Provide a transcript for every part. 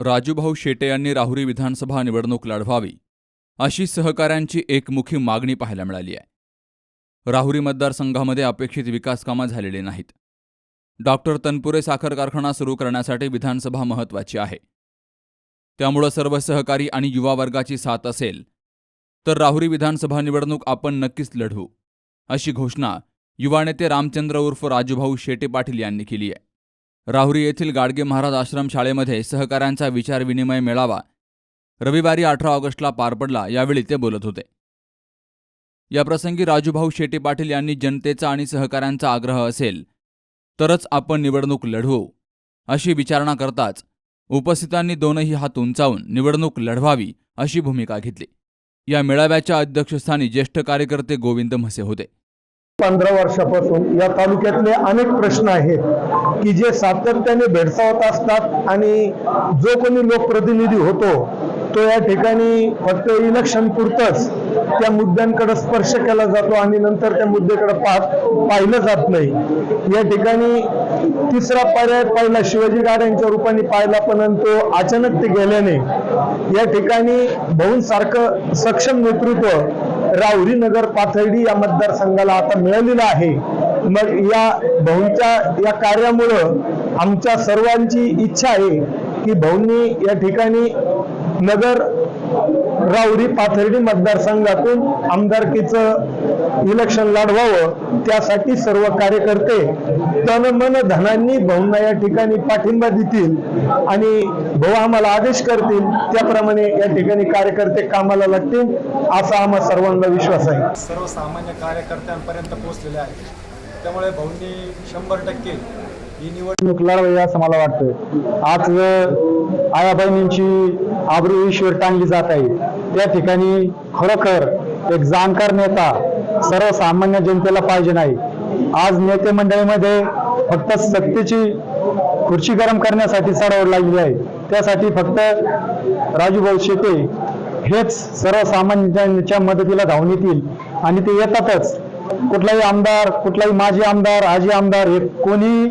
राजूभाऊ शेटे यांनी राहुरी विधानसभा निवडणूक लढवावी अशी सहकाऱ्यांची एकमुखी मागणी पाहायला मिळाली आहे. राहुरी मतदारसंघामध्ये अपेक्षित विकासकामं झालेली नाहीत. डॉक्टर तनपुरे साखर कारखाना सुरू करण्यासाठी विधानसभा महत्त्वाची आहे. त्यामुळं सर्व सहकारी आणि युवा वर्गाची साथ असेल तर राहुरी विधानसभा निवडणूक आपण नक्कीच लढवू अशी घोषणा युवा नेते रामचंद्र उर्फ राजूभाऊ शेटे पाटील यांनी केली आहे. राहुरी येथील गाडगे महाराज आश्रम शाळेमध्ये सहकाऱ्यांचा विचारविनिमय मेळावा रविवारी अठरा ऑगस्टला पार पडला यावेळी ते बोलत होते. याप्रसंगी राजूभाऊ शेटे पाटील यांनी जनतेचा आणि सहकाऱ्यांचा आग्रह असेल तरच आपण निवडणूक लढवू अशी विचारणा करताच उपस्थितांनी दोनही हात उंचावून निवडणूक लढवावी अशी भूमिका घेतली. या मेळाव्याच्या अध्यक्षस्थानी ज्येष्ठ कार्यकर्ते गोविंद म्हसे होते. पंधरा वर्षापासून या तालुक्यातले अनेक प्रश्न आहेत की जे सातत्याने भेडसावत असतात आणि जो कोणी लोकप्रतिनिधी होतो तो या ठिकाणी फक्त इलेक्शन पुरतच त्या मुद्द्यांकडे स्पर्श केला जातो आणि नंतर त्या मुद्द्याकडे पाहत पाहिलं जात नाही. या ठिकाणी तिसरा पर्याय पहिला शिवाजी गाड्यांच्या रूपाने पाहिला पण तो अचानक ते गेल्याने या ठिकाणी भाऊंसारखं सक्षम नेतृत्व राहुरी नगर पाथर्डी या मतदारसंघाला आता मिळालेलं आहे. मग या भाऊंच्या या कार्यामुळं आमच्या सर्वांची इच्छा आहे की भाऊंनी या ठिकाणी नगर राऊरी पाथर्डी मतदारसंघातून आमदारकीचं इलेक्शन लढवावं त्यासाठी सर्व कार्यकर्ते तन मन धनांनी भाऊंना या ठिकाणी पाठिंबा देतील आणि भाऊ आम्हाला आदेश करतील. त्याप्रमाणे या ठिकाणी कार्यकर्ते कामाला लागतील असा आम्हा सर्वांना विश्वास आहे. सर्वसामान्य कार्यकर्त्यांपर्यंत पोहोचलेले आहे त्यामुळे भाऊंनी शंभर टक्के ही निवडणूक लढवावी असं मला वाटतं आज आया बहिणींची आबरू ईश्वर टांगली जात आहे त्या ठिकाणी खरोखर एक जाणकार नेता सर्वसामान्य जनतेला पाहिजे नाही. आज नेते मंडळीमध्ये फक्त सत्तेची खुर्ची गरम करण्यासाठी चढावड लागली आहे. त्यासाठी फक्त राजूभाऊ शेटे हेच सर्वसामान्यांच्या मदतीला धावून येतील. आणि ते येतातच. कुठलाही आमदार कुठलाही माजी आमदार आजी आमदार हे कोणी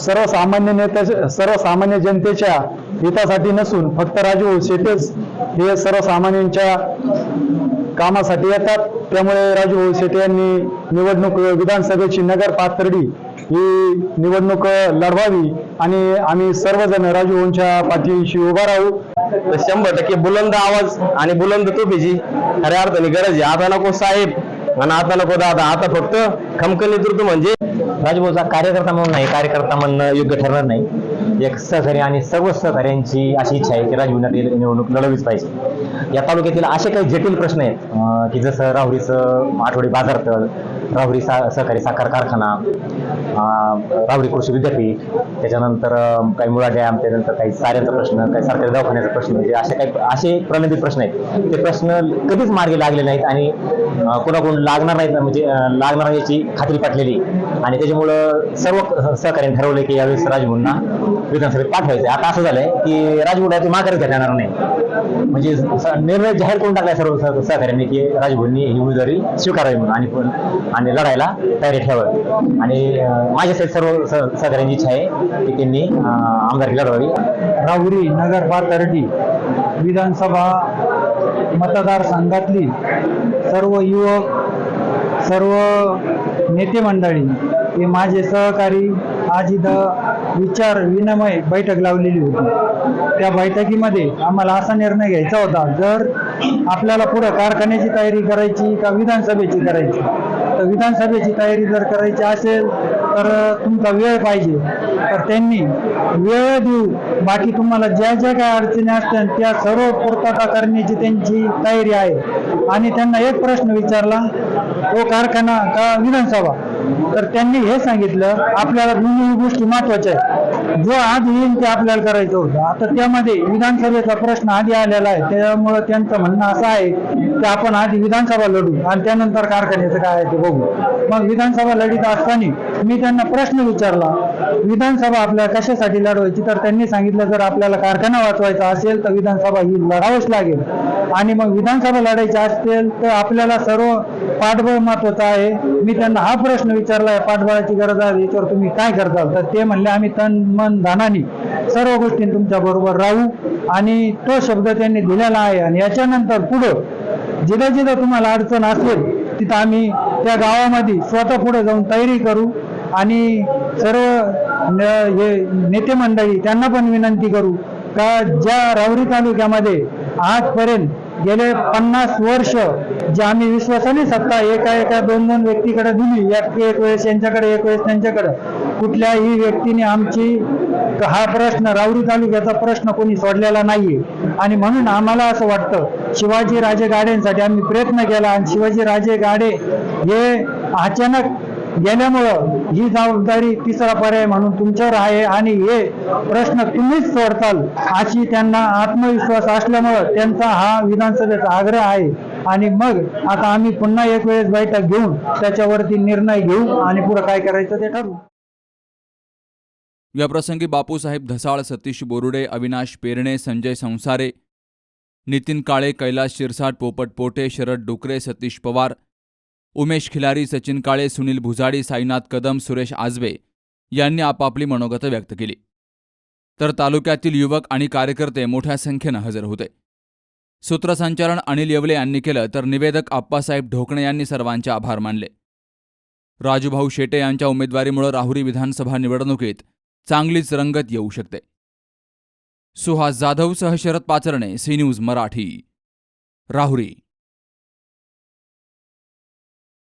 सर्वसामान्य नेत्याच्या सर्वसामान्य जनतेच्या हितासाठी नसून फक्त राजू शेटेच हे सर्वसामान्यांच्या कामासाठी येतात. त्यामुळे राजू शेटे यांनी निवडणूक विधानसभेची नगर पाथर्डी ही निवडणूक लढवावी आणि आम्ही सर्वजण राजूभाऊंच्या पाठीशी उभा राहू. तर शंभर टक्के बुलंद आवाज आणि बुलंद तोफीची खऱ्या अर्थाने गरज आहे. आता नको साहेब. आणि आता नको दादा. आता फक्त खमकन नेतृत्व म्हणजे राजभाऊचा कार्यकर्ता म्हणून नाही कार्यकर्ता म्हणणं योग्य ठरणार नाही. एक सहकारी आणि सर्व सहकार्यांची अशी इच्छा आहे की राजभवनात निवडणूक लढवलीच पाहिजे. या तालुक्यातील असे काही जटिल प्रश्न आहेत की जसं राहुरीचं आठवडी बाजारतळ राहुरी सा सहकारी साखर कारखाना राबरी राहुरी कृषी विद्यापीठ त्याच्यानंतर काही मुळा डॅम त्यानंतर काही साऱ्यांचा प्रश्न काही सरकारी दवाखान्याचा प्रश्न म्हणजे असे काही असे प्रलंबित प्रश्न आहेत. ते प्रश्न कधीच मार्गी लागले नाहीत आणि अं, कोणाकडून लागणार नाहीत म्हणजे लागणार याची खात्री पटलेली. आणि त्याच्यामुळं सर्व सहकार्याने ठरवलं की यावेळेस राजभूंना विधानसभेत पाठवायचं आता असं झालंय की राजभवनाची माघारी घेता येणार नाही. म्हणजे निर्णय जाहीर करून टाकलाय सर्व सहकार्याने सहकार्यांनी की राजभूंनी ही उमेदवारी स्वीकारावी म्हणून. आणि पण आणि लढायला तयारी ठेवावी. आणि माझ्यासाठी सर्व सगळ्यांची इच्छा आहे की त्यांनी आमदारकी लढवावी. राहुरी नगर पाथर्डी विधानसभा मतदारसंघातली सर्व युवक सर्व नेते मंडळी हे माझे सहकारी आज इथं विचार विनिमय बैठक लावलेली होती. त्या बैठकीमध्ये आम्हाला असा निर्णय घ्यायचा होता जर आपल्याला पुढं कारखान्याची तयारी करायची का विधानसभेची करायची? तर विधानसभेची तयारी जर करायची असेल तर तुमचा वेळ पाहिजे. तर त्यांनी वेळ देऊ. बाकी तुम्हाला ज्या ज्या काही अडचणी असतात त्या सर्व पूर्तता करण्याची त्यांची तयारी आहे. आणि त्यांना एक प्रश्न विचारला तो कारखाना का विधानसभा? तर त्यांनी हे सांगितलं आपल्याला दोन्ही गोष्टी महत्त्वाच्या आहेत. जो आधी येईल ते आपल्याला करायचं होतं. आता त्यामध्ये विधानसभेचा प्रश्न आधी आलेला आहे. त्यामुळं त्यांचं म्हणणं असं आहे की आपण आधी विधानसभा लढू आणि त्यानंतर कारखान्याचं काय आहे ते बघू. मग विधानसभा लढीत असताना मी त्यांना प्रश्न विचारला विधानसभा आपल्याला कशासाठी लढवायची? तर त्यांनी सांगितलं जर आपल्याला कारखाना वाचवायचा असेल तर विधानसभा ही लढावंच लागेल. आणि मग विधानसभा लढायची असेल तर आपल्याला सर्व पाठबळ महत्वाचं आहे. मी त्यांना हा प्रश्न विचारला आहे पाठबळाची गरज आहे याच्यावर तुम्ही काय करताल? तर ते म्हणले आम्ही तन मन धनाने सर्व गोष्टी तुमच्या बरोबर राहू. आणि तो शब्द त्यांनी दिलेला आहे आणि याच्यानंतर पुढं जिथं जिथं तुम्हाला अडचण असेल तिथं आम्ही त्या गावामध्ये स्वतः पुढे जाऊन तयारी करू आणि सर्व न- हे नेते मंडळी त्यांना पण विनंती करू का ज्या रावरी तालुक्यामध्ये आजपर्यंत गेले पन्नास वर्ष जे आम्ही विश्वासाने सत्ता एका एका दोन दोन व्यक्तीकडे दिली. एक एक वेळेस यांच्याकडे एक वेळेस त्यांच्याकडे. कुठल्याही व्यक्तीने आमची हा प्रश्न रावरी तालुक्याचा प्रश्न कोणी सोडलेला नाहीये. आणि म्हणून आम्हाला असं वाटतं शिवाजी राजे गाड्यांसाठी आम्ही प्रयत्न केला आणि शिवाजी राजे गाडे हे अचानक गेल्यामुळं ही जबाबदारी तिसरा पर्याय म्हणून तुमच्यावर आहे आणि हे प्रश्न तुम्हीच सोडताल अशी त्यांना आत्मविश्वास असल्यामुळं त्यांचा हा विधानसभेचा आग्रह आहे. आणि मग आता आम्ही पुन्हा एक वेळेस बैठक घेऊन त्याच्यावरती निर्णय घेऊ आणि पुढे काय करायचं ते ठरवू. याप्रसंगी बापूसाहेब धसाळ सतीश बोरुडे अविनाश पेरणे संजय संसारे नितीन काळे कैलास शिरसाट पोपट पोटे शरद डुकरे सतीश पवार उमेश खिलारी सचिन काळे सुनील भुजाडी साईनाथ कदम सुरेश आजबे यांनी आपापली मनोगतं व्यक्त केली. तर तालुक्यातील युवक आणि कार्यकर्ते मोठ्या संख्येनं हजर होते. सूत्रसंचालन अनिल येवले यांनी केलं तर निवेदक आप्पासाहेब ढोकणे यांनी सर्वांचे आभार मानले. राजूभाऊ शेटे यांच्या उमेदवारीमुळे राहुरी विधानसभा निवडणुकीत चांगलीच रंगत येऊ शकते. सुहास जाधवसह शरद पाचरणे सी न्यूज मराठी. राहुरी.